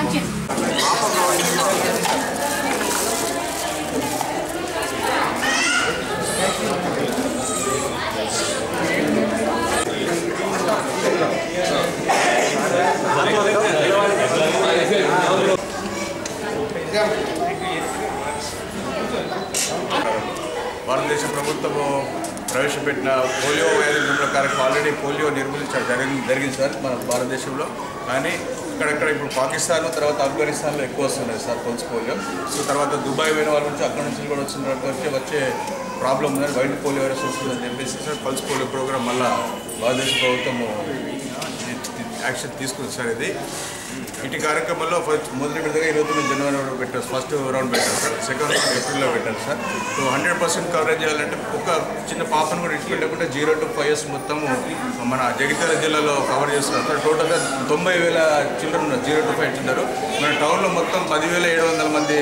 ఏమి భారతదేశ ప్రభుత్వము ప్రవేశపెట్టిన పోలియో వ్యాధి నిర్మూలన కార్యక్రమం ఆల్రెడీ పోలియో నిర్మూలించడం జరిగింది జరిగింది సార్ మన భారతదేశంలో. కానీ అక్కడక్కడ ఇప్పుడు పాకిస్తాన్ తర్వాత ఆఫ్ఘనిస్తాన్లో ఎక్కువ వస్తున్నాయి సార్ పల్స్ పోలియో. సో తర్వాత దుబాయ్ పోయిన వాళ్ళ నుంచి అక్కడ నుంచి కూడా వచ్చిన వరకు వచ్చే ప్రాబ్లం ఉందని వైట్ పోలియో వైరస్ వస్తుందని చెప్పేసి సార్ పల్స్ పోలియో ప్రోగ్రామ్ మళ్ళీ భారతదేశ ప్రభుత్వము యాక్షన్ తీసుకుంది సార్ ఇది. ఇటు కార్యక్రమంలో ఫస్ట్ మొదటి విడతగా ఇరవై తొమ్మిది జనవరి పెట్టారు. ఫస్ట్ రౌండ్ పెట్టారు సార్. సెకండ్ రౌండ్ ఏప్రిల్లో పెట్టారు sir. So hundred percent coverage చేయాలంటే ఒక చిన్న పాపను కూడా ఇచ్చిపెట్టకుండా జీరో టు ఫైవ్ ఇయర్స్ మొత్తము మన జగిత్యాల జిల్లాలో కవర్ చేస్తున్నారు సార్. టోటల్గా తొంభై వేల చిల్డ్రన్ ఉన్నారు. జీరో టు ఫైవ్ ఉన్నారు మన టౌన్లో మొత్తం పదివేల ఏడు వందల మంది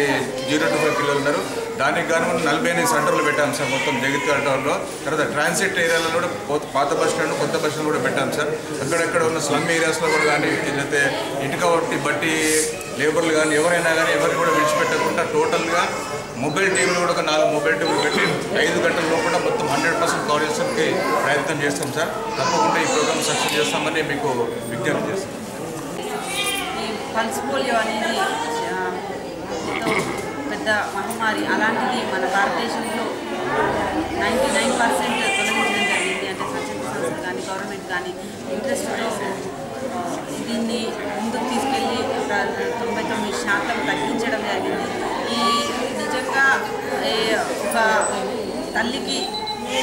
జీరో టు ఫైవ్ పిల్లలు ఉన్నారు. దానికి గాను మనం నలభై ఎనిమిది సెంటర్లు పెట్టాం సార్ మొత్తం జగిత్యాల టౌన్లో. తర్వాత ట్రాన్సిట్ ఏరియాలో కూడా పాత బస్ స్టాండ్ కొత్త బస్ స్టాండ్ కూడా పెట్టాం సార్. అక్కడక్కడ ఉన్న స్లమ్ ఏరియాస్లో కూడా కానీ లేకపోతే ఇటుక బట్టి బట్టి లేబర్లు కానీ ఎవరైనా కానీ ఎవరిని కూడా విడిచిపెట్టకుండా టోటల్గా మొబైల్ టీంలు కూడా ఒక నాలుగు మొబైల్ టీంలు పెట్టి ఐదు గంటల లోపల మొత్తం హండ్రెడ్ పర్సెంట్ కవర్ చేసేందుకు ప్రయత్నం చేస్తాం సార్. తప్పకుండా ఈ ప్రోగ్రామ్ సక్సెస్ చేస్తామని మీకు విజ్ఞప్తి చేస్తాం. పల్స్ పోలియో అనేది పెద్ద మహమ్మారి అలాంటిది మన భారతదేశంలో నైంటీ నైన్ పర్సెంట్ తొలగించడం జరిగింది. అంటే స్వచ్ఛంద సంస్థ కానీ గవర్నమెంట్ కానీ ఇంట్రెస్ట్తో దీన్ని ముందుకు తీసుకెళ్ళి ఒక తొంభై తొమ్మిది శాతం తగ్గించడం జరిగింది. ఈ నిజంగా ఏ, ఒక తల్లికి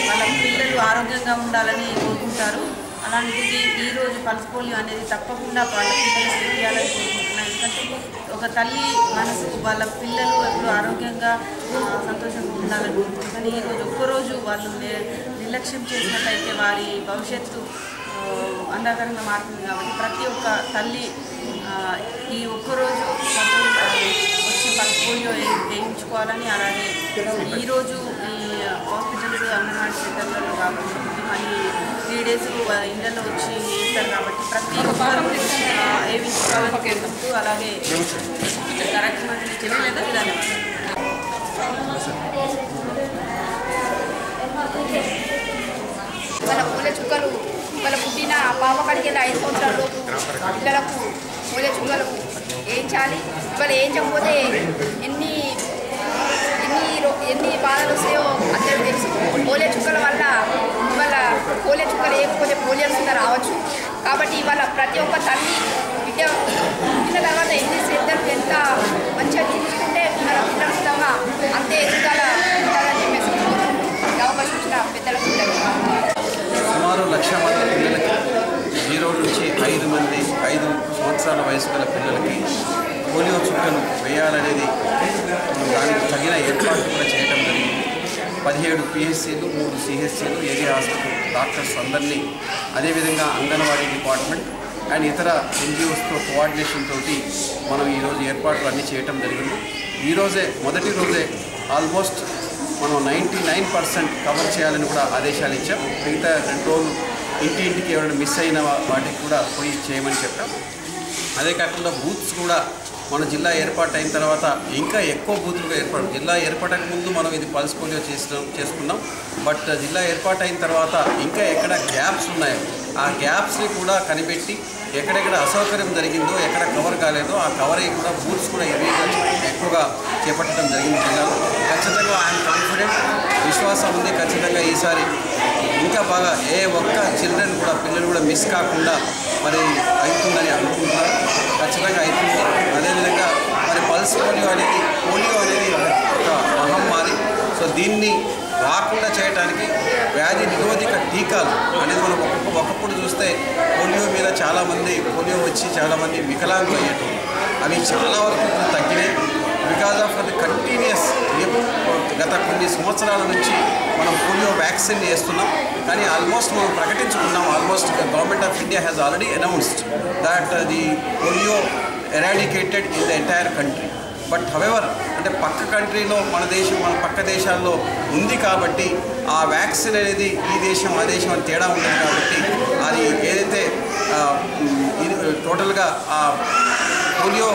వాళ్ళ పిల్లలు ఆరోగ్యంగా ఉండాలని కోరుకుంటారు. అలాంటిది ఈరోజు పల్స్ పోలియో అనేది తప్పకుండా వాళ్ళ పిల్లలు చేయాలని కోరుకుంటున్నాను. ఎందుకంటే ఒక తల్లి మనసు వాళ్ళ పిల్లలు ఎప్పుడు ఆరోగ్యంగా సంతోషంగా ఉండాలని కోరుకుంటుంది కానీ ఈరోజు ఒక్కరోజు వాళ్ళు నిర్లక్ష్యం చేసినట్లయితే వారి భవిష్యత్తు ఆ, అంధకారంగా మారుతుంది కాబట్టి ప్రతి ఒక్క తల్లి ఈ ఒక్కరోజు వచ్చి పల్స్ పోలియో వేయించుకోవాలని అలాగే ఈరోజు ఈ హాస్పిటల్స్ అంగన్వాడీ సెంటర్లలో కాకుండా మళ్ళీ త్రీ డేస్ ఇళ్ళల్లో వచ్చి వేస్తారు కాబట్టి ప్రతి ఒక్కరు వేయించుకోవాలని అలాగే కార్యక్రమాన్ని చెప్పలేదు ధన్యవాదాలు వాళ్ళ పూల చుక్కలు వాళ్ళ పుట్టిన పాప కడిగేది ఐదు సంవత్సరాల లోపు పిల్లలకు పూల చుక్కలు వేయించాలి ఇవాళ వేయించకపోతే ఎన్ని ఎన్ని రో- ఎన్ని బాధలు వస్తాయో అందరూ తెలుసు. పోలియో చుక్కల వల్ల ఇవాళ పోలియో చుక్కలు వేయకపోతే పోలియో కింద రావచ్చు. కాబట్టి ఇవాళ ప్రతి ఒక్క తల్లి బిడ్డ పుట్టిన తర్వాత ఎన్ని శ్రద్ధలు ఎంత మంచిగా చూసుకుంటే మన పిల్లల విధంగా అంతే ఎదుగుదల ఉండాలని చెప్పేసి కోరుకుంటూ ఈ అవకాశం ఇచ్చిన పెద్దలకు ధన్యవాదాలు. సుమారు లక్ష మంది పిల్లలకి జీరో నుంచి ఐదు మంది ఐదు సంవత్సరాల వయసు గల పిల్లలకి పోలియో చేయాలనేది దానికి తగిన ఏర్పాటు కూడా చేయడం జరిగింది. పదిహేడు పిహెచ్సీలు మూడు సిహెచ్సీలు ఏరియా హాస్పిటల్ డాక్టర్స్ అందరినీ అదేవిధంగా అంగన్వాడీ డిపార్ట్మెంట్ అండ్ ఇతర ఎన్జిఓస్తో కోఆర్డినేషన్ తోటి మనం ఈరోజు ఏర్పాట్లు అన్నీ చేయటం జరిగింది. ఈరోజే మొదటి రోజే ఆల్మోస్ట్ మనం నైంటీ నైన్ పర్సెంట్ కవర్ చేయాలని కూడా ఆదేశాలు ఇచ్చాం. మిగతా రెండు రోజులు ఇంటి ఇంటికి ఎవరైనా మిస్ అయిన వాటికి కూడా పోయి చేయమని చెప్పాం. అదే కాకుండా బూత్స్ కూడా మన జిల్లా ఏర్పాటు అయిన తర్వాత ఇంకా ఎక్కువ బూతులుగా ఏర్పాటు జిల్లా ఏర్పడక ముందు మనం ఇది పల్స్ పోలియో చేసినాం చేసుకున్నాం. బట్ జిల్లా ఏర్పాటు అయిన తర్వాత ఇంకా ఎక్కడ గ్యాప్స్ ఉన్నాయో? ఆ గ్యాప్స్ని కూడా కనిపెట్టి ఎక్కడెక్కడ అసౌకర్యం జరిగిందో ఎక్కడ కవర్ కాలేదో ఆ కవర్ అయ్యి కూడా బూత్స్ కూడా ఎర్లీగా ఎక్కువగా చేపట్టడం జరిగింది జిల్లాలో. ఖచ్చితంగా ఐఎమ్ కాన్ఫిడెంట్. విశ్వాసం ఉంది ఖచ్చితంగా ఈసారి ఇంకా బాగా ఏ ఒక్క చిల్డ్రన్ కూడా పిల్లలు కూడా మిస్ కాకుండా మరి అవుతుందని అనుకుంటున్నారు ఖచ్చితంగా అవుతుంది. అదేవిధంగా మరి పల్స్ పోలియో అనేది పోలియో అనేది ఒక మహమ్మారి. సో దీన్ని రాకుండా చేయడానికి వ్యాధి నిరోధక టీకాలు అనేది మనం ఒకప్పుడు చూస్తే పోలియో మీద చాలామంది పోలియో వచ్చి చాలామంది వికలాంగులు అయ్యేటప్పుడు అవి చాలా వరకు తగ్గినాయి. బికాజ్ ఆఫ్ కంటిన్యూస్ గత కొన్ని సంవత్సరాల నుంచి మనం పోలియో వ్యాక్సిన్ వేస్తున్నాం. కానీ ఆల్మోస్ట్ మనం ప్రకటించుకున్నాం almost government of India has already announced that the polio eradicated in the entire country but however అంటే పక్క కంట్రీలో మన దేశం మన పక్క దేశాల్లో ఉంది కాబట్టి ఆ వ్యాక్సిన్ అనేది ఈ దేశం ఆ దేశం అని తేడా ఉంది కాబట్టి అది ఏదైతే టోటల్గా ఆ పోలియో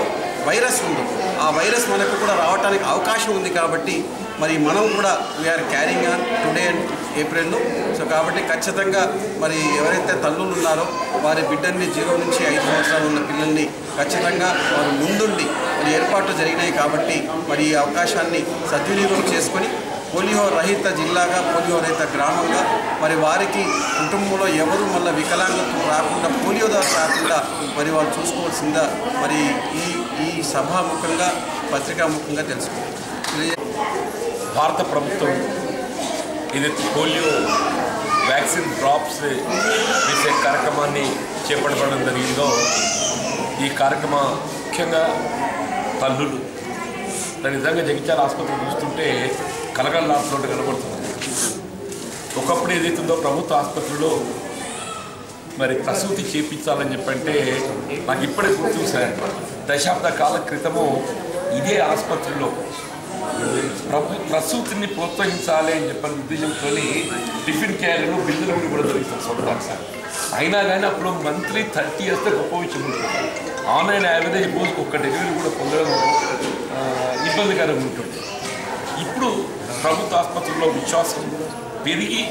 వైరస్ ఉందో ఆ వైరస్ మనకు కూడా రావడానికి అవకాశం ఉంది కాబట్టి మరి మనం కూడా we're carrying on today and ఏప్రిల్లో సో కాబట్టి ఖచ్చితంగా మరి ఎవరైతే తల్లులు ఉన్నారో వారి బిడ్డల్ని జీరో నుంచి ఐదు సంవత్సరాలు ఉన్న పిల్లల్ని ఖచ్చితంగా వారు ముందుండి మరి ఏర్పాట్లు జరిగినాయి కాబట్టి మరి ఈ అవకాశాన్ని సద్వినియోగం చేసుకొని పోలియో రహిత జిల్లాగా పోలియో రహిత గ్రామంగా మరి వారికి కుటుంబంలో ఎవరు మళ్ళీ వికలాంగత్వం రాకుండా పోలియో ద్వారా రాకుండా మరి వాళ్ళు చూసుకోవాల్సిందా? మరి ఈ ఈ సభాముఖంగా పత్రికాముఖంగా తెలుసుకోవాలి భారత ప్రభుత్వం ఏదైతే పోలియో వ్యాక్సిన్ డ్రాప్స్ వేసే కార్యక్రమాన్ని చేపట్టడం జరిగిందో ఈ కార్యక్రమం ముఖ్యంగా తల్లులు దాని నిజంగా జగిత్యాల ఆసుపత్రి చూస్తుంటే కలకలలాడుతున్నట్టు కనబడుతుంది. ఒకప్పుడు ఏదైతుందో ప్రభుత్వ ఆసుపత్రిలో మరి ప్రసూతి చేపించాలని చెప్పంటే నాకు ఇప్పుడే గుర్తు సార్ దశాబ్ద కాల క్రితము ఇదే ఆసుపత్రిలో ప్రభు ప్రసూతిని ప్రోత్సహించాలి అని చెప్పని ఉద్దేశంతో టిఫిన్ క్యారీలు బిల్లులు కూడా జరుగుతుంది దొరుకుతుంది సార్ అయినా కానీ అప్పుడు మంత్లీ థర్టీ ఇయర్స్ గొప్ప విషయం ఉంటుంది. ఆన్లైన్ యావరేజ్ రోజుకి ఒక్క డెలివరీ కూడా పొందడం ఇబ్బందికరంగా ఉంటుంది. ఇప్పుడు ప్రభుత్వ ఆసుపత్రుల్లో విశ్వాసం పెరిగి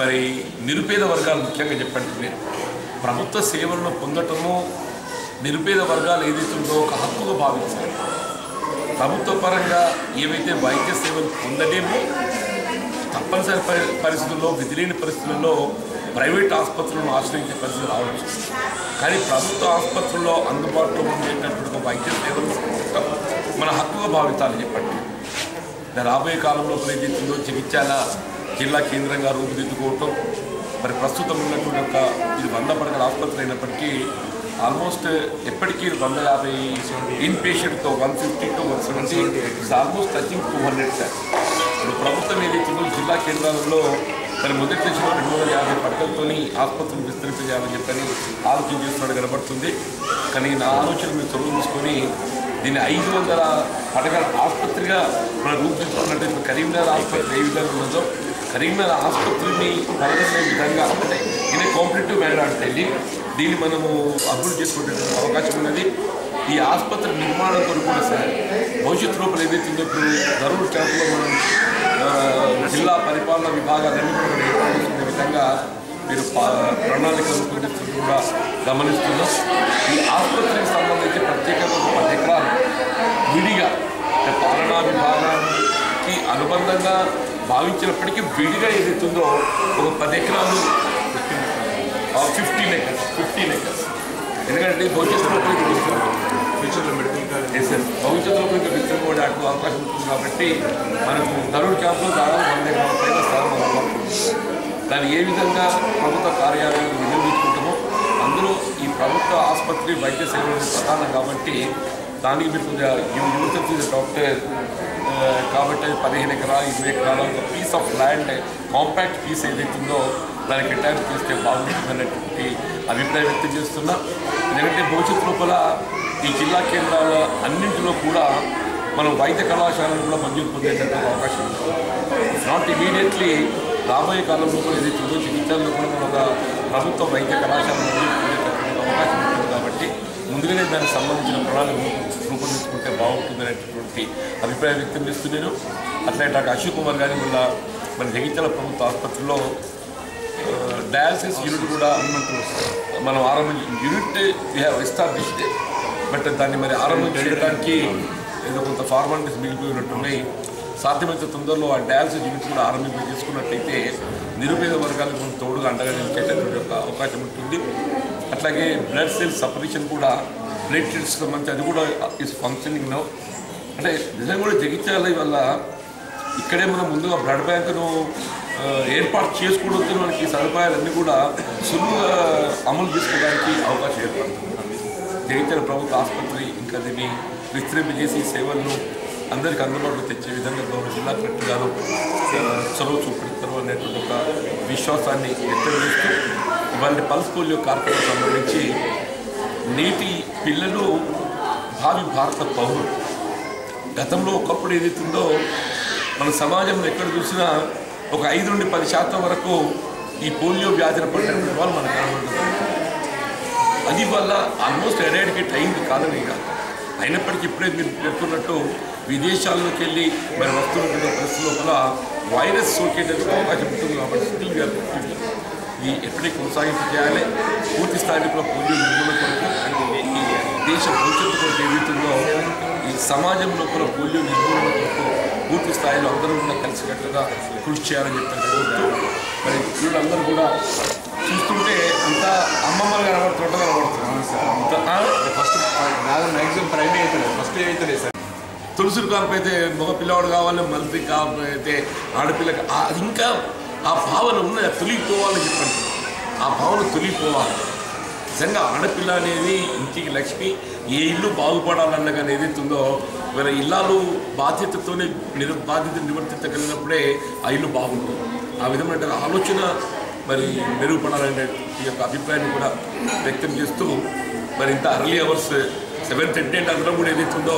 మరి నిరుపేద వర్గాలు ముఖ్యంగా చెప్పండి మీరు. ప్రభుత్వ సేవలను పొందటము నిరుపేద వర్గాలు ఏదైతే ఉందో ఒక హక్కుగా భావించాలి. ప్రభుత్వ పరంగా ఏవైతే వైద్య సేవలు పొందలేమో తప్పనిసరి పరి పరిస్థితుల్లో విధిలేని పరిస్థితుల్లో ప్రైవేట్ ఆసుపత్రులను ఆశ్రయించే పరిస్థితి రావచ్చు. కానీ ప్రభుత్వ ఆసుపత్రుల్లో అందుబాటులో ఉండేటటువంటి వైద్య సేవలు మన హక్కుగా భావితాలని చెప్పండి. రాబోయే కాలంలో ప్రయత్నించిందో జగిత్యాల జిల్లా కేంద్రంగా రూపుదిద్దుకోవటం మరి ప్రస్తుతం ఉన్నటువంటి ఒక ఇది వంద పడకల ఆసుపత్రి అయినప్పటికీ ఆల్మోస్ట్ ఎప్పటికీ వంద యాభై in పేషెంట్తో one fifty to one seventy it's almost touching two hundred sir ఇప్పుడు ప్రభుత్వం ఏదైతుందో జిల్లా కేంద్రాలలో మరి మొదటి దశలో రెండు వందల యాభై పడకలతోని ఆసుపత్రిని విస్తరింపజేయాలని చెప్పని ఆలోచన చేస్తున్నాడు కనబడుతుంది. కానీ నా ఆలోచన మీరు చదువు తీసుకొని దీన్ని ఐదు వందల పడగల ఆసుపత్రిగా మనం రూపుదిద్దుకున్నట్టు కరీంనగర్ ఆసుపత్రి ఏ విధంగా ఉన్నదో కరీంనగర్ ఆసుపత్రిని పడగలే విధంగా అంటే ఇదే కాంపిటేటివ్ మేనర్ అంటే దీన్ని మనము అభివృద్ధి చేసుకునేటువంటి అవకాశం ఉన్నది. ఈ ఆసుపత్రి నిర్మాణం కొరకు కూడా సార్ భవిష్యత్ రూపంలో ఏదైతే ఉందో ఇప్పుడు ధరూర్ క్యాంపులో మనం జిల్లా పరిపాలన విభాగాలన్నీ కూడా ఏర్పాటు విధంగా మీరు పా- ప్రణాళిక రూపొందిస్తున్నట్టు కూడా గమనిస్తున్నాం ఈ ఆసుపత్రికి సంబంధించి ప్రత్యేకంగా ఒక పది ఎకరాలు విడిగా అంటే పాలనా విభాగానికి అనుబంధంగా భావించినప్పటికీ విడిగా ఏదైతుందో ఒక పది ఎకరాలు ఫిఫ్టీన్ ఎకర్స్ ఫిఫ్టీన్ ఎకర్స్ ఎందుకంటే భవిష్యత్తులో కూడా. ఫ్యూచర్లో మెడికల్ కాలేజ్ భవిష్యత్తులో కూడా విస్తరించుకోవడానికి అవకాశం ఉంటుంది కాబట్టి మనకు ధరుడు క్యాంపులో దాదాపు వంద ఎకరాల పైన ఉంది. దాన్ని ఏ విధంగా ప్రభుత్వ కార్యాలయాలు వినియోగించుకుంటామో అందులో ఈ ప్రభుత్వ ఆసుపత్రి వైద్య సేవలు ప్రధానం కాబట్టి దానికి మీరు కొద్దిగా యూనివర్సిటీ డాక్టర్ కాబట్టి పదిహేను ఎకరాలు ఇరవై ఎకరాల ఒక piece of land compact piece ఏదైతుందో దానికి కేటాయింపు చేస్తే బాగుంటుందనేటువంటి అభిప్రాయం వ్యక్తం చేస్తున్నా. ఎందుకంటే భవిష్యత్తు లోపల ఈ జిల్లా కేంద్రాల అన్నింటిలో కూడా మనం వైద్య కళాశాలను కూడా మంజూరు పొందేటటువంటి అవకాశం ఉంది. నాట్ ఇమీడియట్లీ రాబోయే కాలంలో కూడా ఏదైతే ఉందో చికిత్సల్లో కూడా మనం ఒక ప్రభుత్వ వైద్య కళాశాల మంజూరు అవకాశం ఉంటుంది కాబట్టి ముందుగానే దానికి సంబంధించిన ప్రణాళిక రూపొందించుకుంటే బాగుంటుంది అనేటటువంటి అభిప్రాయం వ్యక్తం చేస్తున్నాను అట్లే డాక్టర్ అశోక్ కుమార్ గారి వల్ల మన జగిత్యాల ప్రభుత్వ ఆసుపత్రిలో డయాలసిస్ యూనిట్ కూడా మనం ఆరంభించి unit we have established but దాన్ని మరి ఆరంభం చేయడానికి ఏదో కొంత ఫార్మాలిటీస్ మిగిలిపోయినట్టున్నాయి సాధ్యమైనంత తొందరలో ఆ డయాలసిస్ యూనిట్ కూడా ఆరంభింప చేసుకున్నట్టయితే నిరుపేద వర్గాలకు మనం తోడుగా అండగా నిలిచేటటువంటి ఒక అవకాశం ఉంటుంది. అట్లాగే బ్లడ్ సెల్ సపరేషన్ కూడా బ్లడ్ మంచి అది కూడా ఈస్ ఫంక్షనింగ్ అంటే నిజంగా కూడా జగిత్యాల వల్ల ఇక్కడే మనం ముందుగా బ్లడ్ బ్యాంకును ఏర్పాటు చేసుకోవడంతో మనకి సదుపాయాలన్నీ కూడా సులువుగా అమలు చేసుకోవడానికి అవకాశం ఏర్పడుతుంది. జగిత్యాల ప్రభుత్వ ఆసుపత్రి ఇంకా దీన్ని విస్తరింపజేసి సేవలను అందరికీ అందుబాటులో తెచ్చే విధంగా గౌరవ జిల్లా కలెక్టర్ గారు చొరవ చొరవ చేస్తారు అనేటువంటి ఒక విశ్వాసాన్ని వ్యక్తం చేస్తూ ఇవాళ పల్స్ పోలియో కార్యక్రమం సంబంధించి నేటి పిల్లలు భావి భారత పౌరులు. గతంలో ఒకప్పుడు ఏదైతుందో మన సమాజంలో ఎక్కడ చూసినా ఒక ఐదు నుండి పది శాతం వరకు ఈ పోలియో వ్యాధిని పడినటువంటి వాళ్ళు మనకు కనబడుతుంది. అది వల్ల ఆల్మోస్ట్ ఎరాడికేట్ అయింది కాదని కాదు. అయినప్పటికీ ఇప్పుడే మీరు పేర్కొన్నట్టు విదేశాల్లోకి వెళ్ళి మరి వస్తున్నటువంటి పరిస్థితి లోపల వైరస్ సోకేటటువంటి అవకాశం ఉంటుంది కాబట్టి స్టిల్ వీఆర్ ఇది ఎప్పటికీ కొనసాగింపు చేయాలి పూర్తి స్థాయిలో కూడా పోలియో నిర్మూలన కొరకు అండ్ ఈ దేశ భవిష్యత్తు కొరకు ఏదైతుందో ఈ సమాజంలో కూడా పోలియో నిర్మూలన కొరకు పూర్తి స్థాయిలో అందరూ కూడా కలిసికట్టుగా కృషి చేయాలని చెప్పి కోరుతూ మరి పిల్లలందరూ కూడా చూస్తుంటే అంతా అమ్మమ్మలు కనబడుతుంటే కనబడుతుంది ఫస్ట్ మ్యాక్సిమం ప్రైమరీ అవుతుంది ఫస్ట్ అవుతుంది సార్. తులసిరి కాపు అయితే మగ పిల్లవాడు కావాలి మల్లి కాపు అయితే ఆడపిల్లకి ఇంకా ఆ భావన ఉన్నది తొలిగిపోవాలని చెప్పండి. ఆ భావన తొలిగిపోవాలి. నిజంగా ఆడపిల్ల అనేది ఇంటికి లక్ష్మి ఏ ఇల్లు బాగుపడాలన్న కానీ ఏదైతుందో మన ఇల్లాలు బాధ్యతతోనే నిర్ బాధ్యత నివర్తించగలిగినప్పుడే ఆ ఇల్లు బాగుంటుంది. ఆ విధమైన ఆలోచన మరి మెరుగుపడాలనే ఈ యొక్క అభిప్రాయాన్ని కూడా వ్యక్తం చేస్తూ మరి ఇంత అర్లీ అవర్స్ సెవెన్ థర్టీ అంటే అందరం కూడా ఏదైతుందో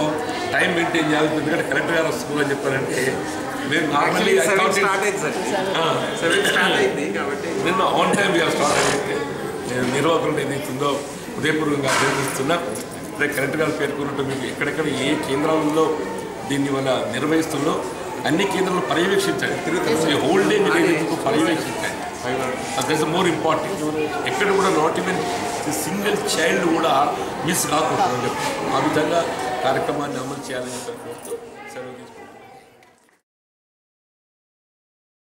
టైం మెయింటైన్ చేయాలి ఎందుకంటే కరెక్ట్ గారు వస్తుందని చెప్పారంటే మీరు నార్మల్లీ అయింది అయింది నిన్న ఆన్ టైం స్టార్ట్ నేను నిర్వాహకులు ఏదైతుందో ఉదయపూర్వకంగా అభినందిస్తున్నా. రేపు కరెక్ట్గా పేర్కొన్నట్టు మీకు ఎక్కడెక్కడ ఏ కేంద్రాలలో దీన్ని మన నిర్వహిస్తుందో అన్ని కేంద్రాలు పర్యవేక్షించండి హోల్ డే మీరు ఏదైతుందో పర్యవేక్షించండి దట్స్ మోర్ ఇంపార్టెంట్ ఎక్కడ కూడా నాట్ ఈవెన్ సింగిల్ చైల్డ్ కూడా మిస్ కాకూడదు ఆ విధంగా కార్యక్రమాన్ని అమలు చేయాలని చెప్పి కోరుతూ సెలవు తీసుకుంటున్నాను.